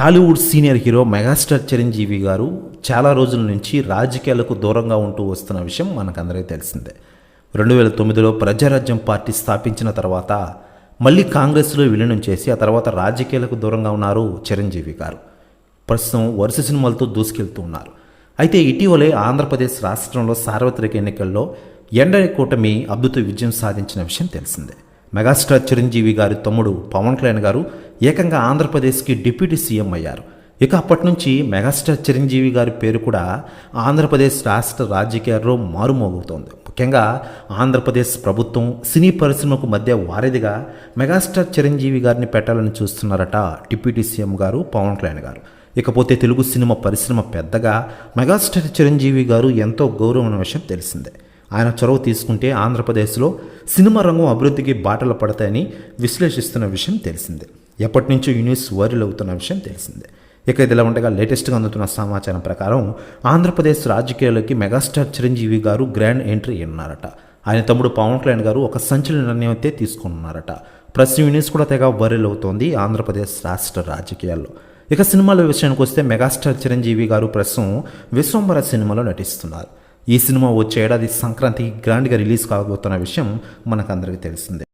Tollywood senior hero megastar Chiranjeevi గారు చాలా రోజుల నుంచి రాజకీయాలకు దూరంగా ఉంటూ వస్తున్న విషయం మనకందరికీ తెలిసిందే. రెండు వేల తొమ్మిదిలో ప్రజారాజ్యం పార్టీ స్థాపించిన తర్వాత మళ్ళీ కాంగ్రెస్లో విలీనం చేసి ఆ తర్వాత రాజకీయాలకు దూరంగా ఉన్నారు చిరంజీవి గారు. ప్రస్తుతం వరుస సినిమాలతో దూసుకెళ్తూ ఉన్నారు. అయితే ఇటీవలే ఆంధ్రప్రదేశ్ రాష్ట్రంలో సార్వత్రిక ఎన్నికల్లో ఎండయ కూటమి అద్భుత విజయం సాధించిన విషయం తెలిసిందే. మెగాస్టార్ చిరంజీవి గారి తమ్ముడు పవన్ కళ్యాణ్ గారు ఏకంగా ఆంధ్రప్రదేశ్కి డిప్యూటీ సీఎం అయ్యారు. ఇక అప్పటి నుంచి మెగాస్టార్ చిరంజీవి గారి పేరు కూడా ఆంధ్రప్రదేశ్ రాష్ట్ర రాజకీయాల్లో మారుమోగుతోంది. ముఖ్యంగా ఆంధ్రప్రదేశ్ ప్రభుత్వం సినీ పరిశ్రమకు మధ్య వారధిగా మెగాస్టార్ చిరంజీవి గారిని పెట్టాలని చూస్తున్నారట డిప్యూటీ సీఎం గారు పవన్ కళ్యాణ్ గారు. ఇకపోతే తెలుగు సినిమా పరిశ్రమ పెద్దగా మెగాస్టార్ చిరంజీవి గారు ఎంతో గౌరవమైన విషయం తెలిసిందే. ఆయన చొరవ తీసుకుంటే ఆంధ్రప్రదేశ్లో సినిమా రంగం అభివృద్ధికి బాటలు పడతాయని విశ్లేషిస్తున్న విషయం తెలిసిందే. ఎప్పటి నుంచో ఈ న్యూస్ వైరల్ అవుతున్న విషయం తెలిసిందే. ఇక ఇదిలా ఉండగా లేటెస్ట్గా అందుతున్న సమాచారం ప్రకారం ఆంధ్రప్రదేశ్ రాజకీయాల్లోకి మెగాస్టార్ చిరంజీవి గారు గ్రాండ్ ఎంట్రీ ఉన్నారట ఆయన తమ్ముడు పవన్ కళ్యాణ్ గారు ఒక సంచలన నిర్ణయం అయితే తీసుకున్నారట. ప్రెస్ యూనిస్ కూడా తెగ వైరల్ అవుతోంది ఆంధ్రప్రదేశ్ రాష్ట్ర రాజకీయాల్లో. ఇక సినిమాల విషయానికి వస్తే మెగాస్టార్ చిరంజీవి గారు ప్రస్తుతం విశ్వంబర సినిమాలో నటిస్తున్నారు. ఈ సినిమా వచ్చే ఏడాది సంక్రాంతికి గ్రాండ్గా రిలీజ్ కాబోతున్న విషయం మనకందరికీ తెలిసిందే.